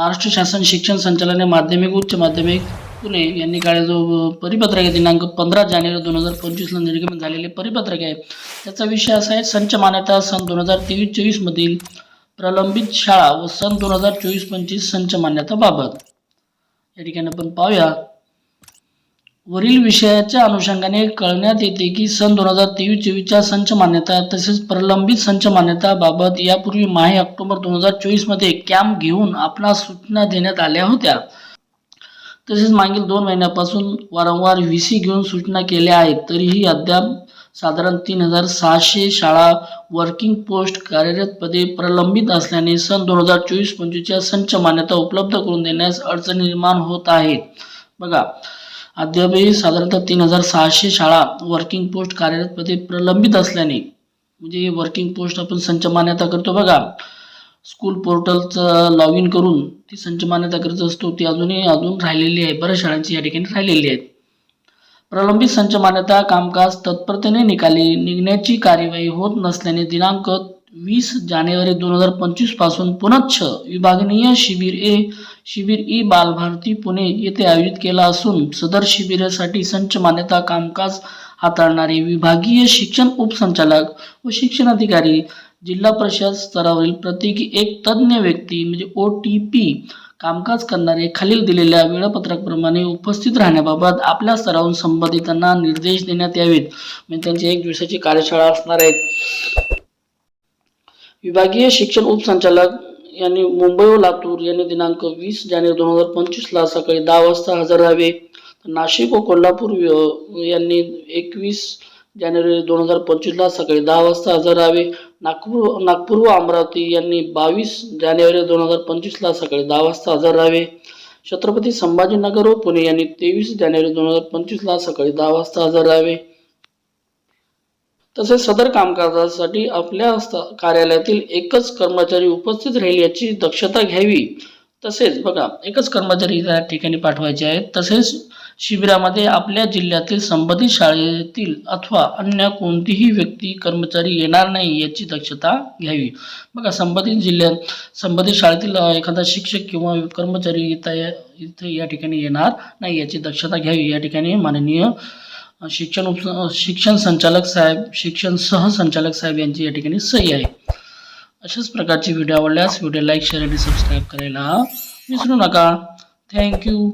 महाराष्ट्र शासन शिक्षण संचालने माध्यमिक उच्च माध्यमिक पुणे यांनी काढलेला जो परिपत्रक आहे दिनांक पंधरा जानेवारी दोन हजार पंचवीसला निर्गमन झालेले परिपत्रक आहे. त्याचा विषय असा आहे संच मान्यता सन दोन हजार तेवीस चोवीसमधील प्रलंबित शाळा व सन दोन हजार चोवीस पंचवीस संच मान्यताबाबत या ठिकाणी आपण पाहूया. वरील विषयाच्या अनुषंगाने कळण्यात येते की सन दोन हजार तेवीस चोवीसच्या संच मान्यता तसेच प्रलंबित संच मान्यताबाबत यापूर्वी माहे ऑक्टोबर दोन हजार चोवीसमध्ये कॅम्प घेऊन आपला सूचना देण्यात आल्या होत्या. तसेच मागील दोन महिन्यापासून वारंवार व्ही सी घेऊन सूचना केल्या आहेत. तरीही अद्याप साधारण तीन हजार सहाशे शाळा वर्किंग पोस्ट कार्यरत पदे प्रलंबित असल्याने सन दोन हजार चोवीस पंचवीसच्या संच मान्यता उपलब्ध करून देण्यास अडचणी निर्माण होत आहेत. बघा अद्यापही साधारणतः तीन हजार सहाशे शाळा वर्किंग पोस्ट कार्यरत पदे प्रलंबित असल्याने म्हणजे वर्किंग पोस्ट आपण संच मान्यता करतो बघा. स्कूल पोर्टलचं लॉग इन करून ती संच मान्यता करत असतो ती अजूनही अजून राहिलेली आहे. बऱ्याच शाळांची या ठिकाणी राहिलेली आहेत. प्रलंबित संच मान्यता कामकाज तत्परतेने निकाली निघण्याची कार्यवाही होत नसल्याने दिनांक वीस जानेवारी दोन हजार पंचवीसपासून पुनच्छ विभागनीय शिबिर ए शिबिर ई बालभारती पुणे येथे आयोजित केला असून सदर शिबिरासाठी संच मान्यता कामकाज हाताळणारे विभागीय शिक्षण उपसंचालक व शिक्षण अधिकारी जिल्हा परिषद स्तरावरील प्रत्येकी एक तज्ज्ञ व्यक्ती म्हणजे ओ टी पी कामकाज करणारे खालील दिलेल्या वेळापत्रकाप्रमाणे उपस्थित राहण्याबाबत आपल्या स्तरावरून संबंधितांना निर्देश देण्यात यावेत. म्हणजे त्यांची एक दिवसाची कार्यशाळा असणार आहेत विभागीय शिक्षण उपसंचालक यांनी मुंबई व लातूर यांनी दिनांक वीस जानेवारी दोन हजार पंचवीसला सकाळी दहा वाजता हजर राहावे. नाशिक व कोल्हापूर यांनी एकवीस जानेवारी दोन हजार पंचवीसला सकाळी दहा वाजता हजर राहावे. नागपूर नागपूर व अमरावती यांनी बावीस जानेवारी दोन हजार पंचवीसला सकाळी दहा वाजता हजर राहावे. छत्रपती संभाजीनगर व पुणे यांनी तेवीस जानेवारी दोन हजार पंचवीसला सकाळी दहा वाजता हजर राहावे. तसेच सदर कामकाजासाठी आपल्या कार्यालयातील एकच कर्मचारी उपस्थित राहील याची दक्षता घ्यावी. तसेच बघा एकच कर्मचारी त्या ठिकाणी पाठवायचे आहेत. तसेच शिबिरामध्ये आपल्या जिल्ह्यातील संबंधित शाळेतील अथवा अन्य कोणतीही व्यक्ती कर्मचारी येणार नाही याची दक्षता घ्यावी. बघा संबंधित जिल्ह्यात संबंधित शाळेतील एखादा शिक्षक किंवा कर्मचारी इथं या- इथे या ठिकाणी येणार नाही याची दक्षता घ्यावी. या ठिकाणी माननीय शिक्षण उप शिक्षण संचालक साहेब शिक्षण सहसंचालक साहेब यांची या ठिकाणी सही आहे. अशाच प्रकारची व्हिडिओ आवडल्यास व्हिडिओ लाईक शेअर आणि सबस्क्राईब करायला विसरू नका. थँक्यू